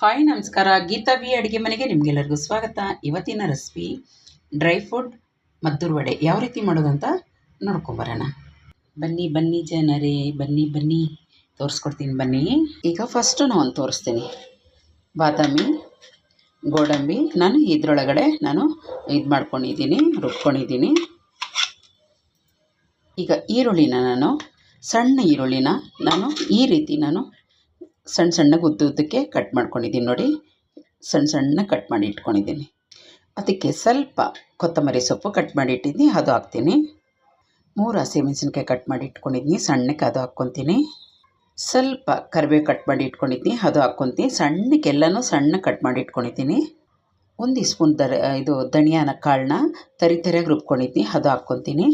Hi, ನಮಸ್ಕಾರ. Geetha B ಅಡುಗೆ ಮನೆಗೆ ನಿಮಗೆಲ್ಲರಿಗೂ ಸ್ವಾಗತ. ಇವತ್ತಿನ recipe dry fruit Maddur vada. ಯಾವ ರೀತಿ ಮಾಡೋದಂತ ನೋಡ್ಕೊಂಬರೋಣ ಬನ್ನಿ ಬನ್ನಿ ಜನರೇ, ಬನ್ನಿ ಬನ್ನಿ. ತೋರಿಸ್ಕೊಡ್ತೀನಿ ಬನ್ನಿ. ಈಗ ಫಸ್ಟು ನಾನು ತೋರಿಸ್ತೀನಿ. ಬಾದಾಮಿ, ಗೋಡಂಬಿ. ನಾನು ಇದರೊಳಗಡೆ ನಾನು ಇದು ಮಾಡ್ಕೊಂಡಿದ್ದೀನಿ, ರುಬ್ಕೊಂಡಿದ್ದೀನಿ. ಈಗ ಈರುಳ್ಳಿನ ನಾನು, ಸಣ್ಣ ಈರುಳ್ಳಿನ ನಾನು ಈ ರೀತಿ ನಾನು ಸಣ್ಣ ಸಣ್ಣಗೆ ಉದ್ದ ಉದ್ದಕ್ಕೆ ಕಟ್ ಮಾಡ್ಕೊಂಡಿದ್ದೀನಿ ನೋಡಿ. ಸಣ್ಣ ಸಣ್ಣ ಕಟ್ ಮಾಡಿ ಇಟ್ಕೊಂಡಿದ್ದೀನಿ. ಅದಕ್ಕೆ ಸ್ವಲ್ಪ ಕೊತ್ತಂಬರಿ ಸೊಪ್ಪು ಕಟ್ ಮಾಡಿ ಇಟ್ಟಿದ್ದೀನಿ, ಅದು ಹಾಕ್ತೀನಿ. ಮೂರು ಹಸಿಮೆಣಸಿನ್ಕಾಯಿ ಕಟ್ ಮಾಡಿ ಇಟ್ಕೊಂಡಿದ್ದೀನಿ, ಸಣ್ಣಕ್ಕೆ ಅದು ಹಾಕ್ಕೊತೀನಿ. ಸ್ವಲ್ಪ ಕರಿಬೇವು ಕಟ್ ಮಾಡಿ ಇಟ್ಕೊಂಡಿದ್ದೀನಿ, ಅದು ಹಾಕ್ಕೊತೀನಿ. ಸಣ್ಣಕ್ಕೆ ಎಲ್ಲನೂ ಸಣ್ಣ ಕಟ್ ಮಾಡಿ ಇಟ್ಕೊಂಡಿದ್ದೀನಿ. ಒಂದು ಸ್ಪೂನ್ ದರ, ಇದು ಧನಿಯಾನ ಕಾಳನ್ನ ತರಿ ತರಿಯಾಗಿ ರುಬ್ಕೊಂಡಿದ್ದೀನಿ, ಅದು ಹಾಕ್ಕೊತೀನಿ.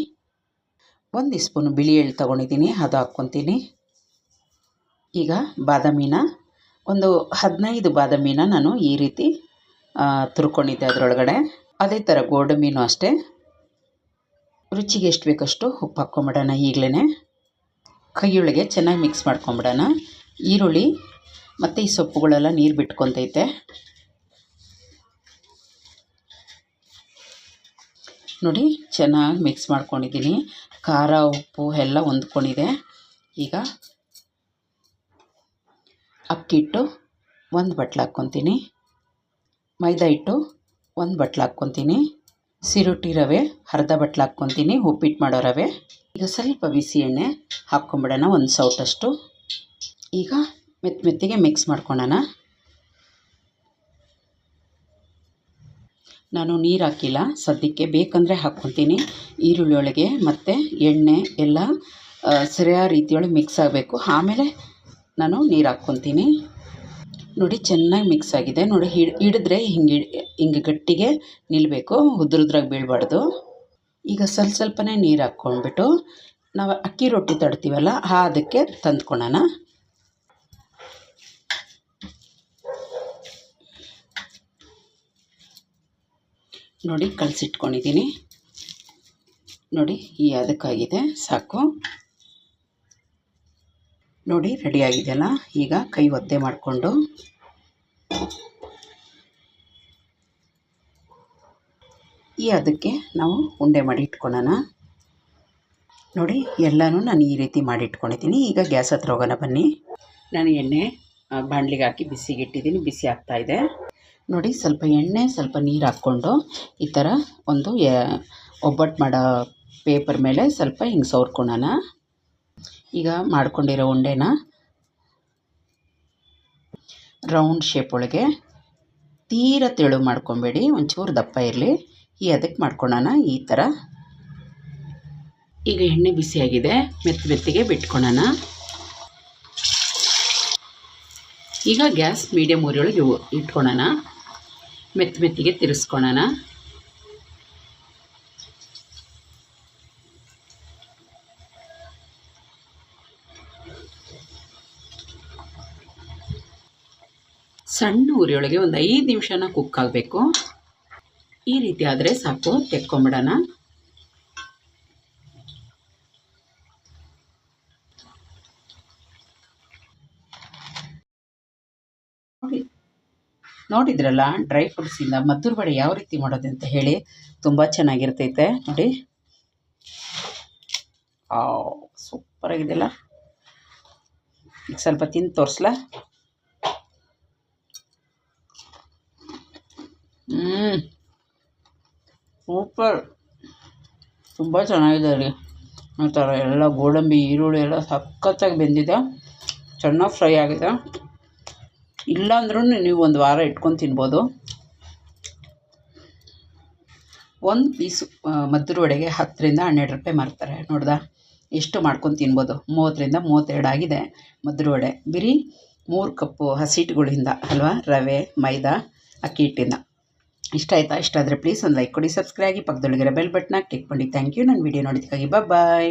ಒಂದು ಸ್ಪೂನ್ ಬಿಳಿ ಎಳ್ಳು ತೊಗೊಂಡಿದ್ದೀನಿ, ಅದು ಹಾಕ್ಕೊತೀನಿ. ಈಗ ಬಾದಾಮಿನ ಒಂದು ಹದಿನೈದು ಬಾದಾಮಿನ ನಾನು ಈ ರೀತಿ ತುರ್ಕೊಂಡಿದ್ದೆ ಅದರೊಳಗಡೆ. ಅದೇ ಥರ ಗೋಡಂಬಿನೂ ಅಷ್ಟೇ. ರುಚಿಗೆ ಎಷ್ಟು ಬೇಕಷ್ಟು ಉಪ್ಪು ಹಾಕ್ಕೊಂಬಿಡೋಣ ಈಗಲೇ ಕೈಯೊಳಗೆ ಚೆನ್ನಾಗಿ ಮಿಕ್ಸ್ ಮಾಡ್ಕೊಂಬಿಡೋಣ. ಈರುಳ್ಳಿ ಮತ್ತು ಈ ಸೊಪ್ಪುಗಳೆಲ್ಲ ನೀರು ಬಿಟ್ಕೊತೈತೆ. ನೋಡಿ, ಚೆನ್ನಾಗಿ ಮಿಕ್ಸ್ ಮಾಡ್ಕೊಂಡಿದ್ದೀನಿ. ಖಾರ, ಉಪ್ಪು ಎಲ್ಲ ಹೊಂದ್ಕೊಂಡಿದೆ. ಈಗ ಅಕ್ಕಿ ಹಿಟ್ಟು ಒಂದು ಬಟ್ಲು ಹಾಕ್ಕೊತೀನಿ. ಮೈದಾ ಹಿಟ್ಟು ಒಂದು ಬಟ್ಲು ಹಾಕ್ಕೊತೀನಿ. ಸಿರುಟಿ ರವೆ ಅರ್ಧ ಬಟ್ಲು ಹಾಕ್ಕೊತೀನಿ. ಉಪ್ಪಿಟ್ಟು ಮಾಡೋ ರವೆ. ಈಗ ಸ್ವಲ್ಪ ಬಿಸಿ ಎಣ್ಣೆ ಹಾಕ್ಕೊಂಬಿಡೋಣ ಒಂದು ಸೌಟಷ್ಟು. ಈಗ ಮೆತ್ತ ಮೆತ್ತಿಗೆ ಮಿಕ್ಸ್ ಮಾಡ್ಕೊಳ್ಳೋಣ ನಾನು ನೀರು ಹಾಕಿಲ್ಲ. ಸದ್ಯಕ್ಕೆ ಬೇಕಂದರೆ ಹಾಕ್ಕೊತೀನಿ. ಈರುಳ್ಳಿ ಒಳಗೆ ಮತ್ತು ಎಣ್ಣೆ ಎಲ್ಲ ಸರಿಯಾದ ರೀತಿಯೊಳಗೆ ಮಿಕ್ಸ್ ಆಗಬೇಕು. ಆಮೇಲೆ ನಾನು ನೀರು ಹಾಕ್ಕೊತೀನಿ. ನೋಡಿ ಚೆನ್ನಾಗಿ ಮಿಕ್ಸ್ ಆಗಿದೆ. ನೋಡಿ ಹಿಡ್ ಹಿಡಿದ್ರೆ ಹಿಂಗೆ ಹಿಂಗೆ ಗಟ್ಟಿಗೆ ನಿಲ್ಲಬೇಕು ಉದ್ರುದ್ರಾಗಿ ಬೀಳಬಾರ್ದು. ಈಗ ಸ್ವಲ್ಪ ಸ್ವಲ್ಪನೇ ನೀರು ಹಾಕ್ಕೊಂಡ್ಬಿಟ್ಟು ನಾವು ಅಕ್ಕಿ ರೊಟ್ಟಿ ತಡ್ತೀವಲ್ಲ, ಆ ಅದಕ್ಕೆ ತಂದ್ಕೊಳೋಣ. ನೋಡಿ ಕಳಿಸಿಟ್ಕೊಂಡಿದ್ದೀನಿ ನೋಡಿ ಈ ಅದಕ್ಕಾಗಿದೆ, ಸಾಕು. ನೋಡಿ, ರೆಡಿಯಾಗಿದೆಯಲ್ಲ? ಈಗ ಕೈ ಒದ್ದೆ ಮಾಡಿಕೊಂಡು. ಈ ಅದಕ್ಕೆ ನಾವು ಉಂಡೆ ಮಾಡಿ ಇಟ್ಕೊಳ್ಳೋಣ ನೋಡಿ, ಎಲ್ಲನೂ ನಾನು ಈ ರೀತಿ ಮಾಡಿ ಇಟ್ಕೊಂಡಿದ್ದೀನಿ. ಈಗ ಗ್ಯಾಸ್ ಹತ್ರ ಹೋಗೋಣ, ಬನ್ನಿ. ನಾನು ಎಣ್ಣೆ ಬಾಣಲಿಗೆ ಹಾಕಿ ಬಿಸಿಗೆ ಇಟ್ಟಿದ್ದೀನಿ. ಬಿಸಿ ಆಗ್ತಾಯಿದೆ ನೋಡಿ, ಸ್ವಲ್ಪ ಎಣ್ಣೆ, ಸ್ವಲ್ಪ ನೀರು ಹಾಕ್ಕೊಂಡು ಈ ಥರ ಒಂದು ಒಬ್ಬಟ್ಟು ಮಾಡೋ ಪೇಪರ್ ಮೇಲೆ ಸ್ವಲ್ಪ ಹಿಂಗೆ ಸವರ್ಕೊಳ್ಳೋಣ. ಈಗ ಮಾಡ್ಕೊಂಡಿರೋ ಉಂಡೆನ ರೌಂಡ್ ಶೇಪ್ ಒಳಗೆ ತೀರ ತೆಳು ಮಾಡ್ಕೊಬೇಡಿ, ಒಂಚೂರು ದಪ್ಪ ಇರಲಿ. ಈ ಅದಕ್ಕೆ ಮಾಡ್ಕೊಳ್ಳೋಣ ಈ ಥರ. ಈಗ ಎಣ್ಣೆ ಬಿಸಿಯಾಗಿದೆ, ಮೆತ್ತ ಮೆತ್ತಿಗೆ ಬಿಟ್ಕೊಳ್ಳೋಣ ಈಗ ಗ್ಯಾಸ್ ಮೀಡಿಯಮ್ ಊರಿಯೊಳಗೆ ಇಟ್ಕೊಳ್ಳೋಣ ಮೆತ್ತ ಮೆತ್ತಿಗೆ ತಿರ್ಸ್ಕೊಳ್ಳೋಣ ಸಣ್ಣ ಉರಿಯೊಳಗೆ ಒಂದು ಐದು ನಿಮಿಷನ ಕುಕ್ ಆಗಬೇಕು. ಈ ರೀತಿ ಆದರೆ ಸಾಕು, ತೆಕ್ಕೊಂಬಿಡೋಣ. ನೋಡಿ, ನೋಡಿದ್ರಲ್ಲ ಡ್ರೈ ಫ್ರೂಟ್ಸಿಂದ ಮದ್ದೂರು ಬಡೆ ಯಾವ ರೀತಿ ಮಾಡೋದು ಅಂತ ಹೇಳಿ ತುಂಬ ಚೆನ್ನಾಗಿರ್ತೈತೆ, ನೋಡಿ. ಸೂಪರಾಗಿದೆಯಲ್ಲ ಈಗ ಸ್ವಲ್ಪ ತಿಂದು ತೋರಿಸ್ಲಾ? ಸೂಪರ್. ತುಂಬ ಚೆನ್ನಾಗಿದೆ ರೀ ಆ ಥರ ಎಲ್ಲ ಗೋಡಂಬಿ, ಈರುಳ್ಳಿ ಎಲ್ಲ ಸಖತ್ತಾಗಿ ಬೆಂದಿದೆ. ಚೆನ್ನಾಗಿ ಫ್ರೈ ಆಗಿದೆ. ಇಲ್ಲಾಂದ್ರೂ ನೀವು ಒಂದು ವಾರ ಇಟ್ಕೊಂಡು ತಿನ್ಬೋದು. ಒಂದು ಪೀಸು ಮದ್ದೂರು ವಡೆಗೆ ಹತ್ತರಿಂದ ಹನ್ನೆರಡು ರೂಪಾಯಿ ಮಾರ್ತಾರೆ. ನೋಡ್ದಾ? ಎಷ್ಟು ಮಾಡ್ಕೊಂಡು ತಿನ್ಬೋದು? ಮೂವತ್ತರಿಂದ ಮೂವತ್ತೆರಡು ಆಗಿದೆ ಮದ್ದೂರು ವಡೆ. ಬಿರಿ ಮೂರು ಕಪ್ಪು ಹಸಿಟ್ಟುಗಳಿಂದ ಅಲ್ವಾ? ರವೆ, ಮೈದಾ, ಅಕ್ಕಿ ಹಿಟ್ಟಿಂದ. ಇಷ್ಟ ಆಯಿತಾ? ಇಷ್ಟ ಆದರೆ ಪ್ಲೀಸ್ ಒಂದು ಲೈಕ್ ಕೊಡಿ ಸಬ್ಸ್ಕ್ರೈಬ್ ಆಗಿ ಪಕ್ಕದೊಳಗಿರೋ ಬೆಲ್ ಬಟ್ನ ಕ್ಲಿಕ್ ಮಾಡಿ. ಥ್ಯಾಂಕ್ ಯು ನನ್ನ ವೀಡಿಯೋ ನೋಡಿದ್ದಕ್ಕಾಗಿ ಬಾಯ್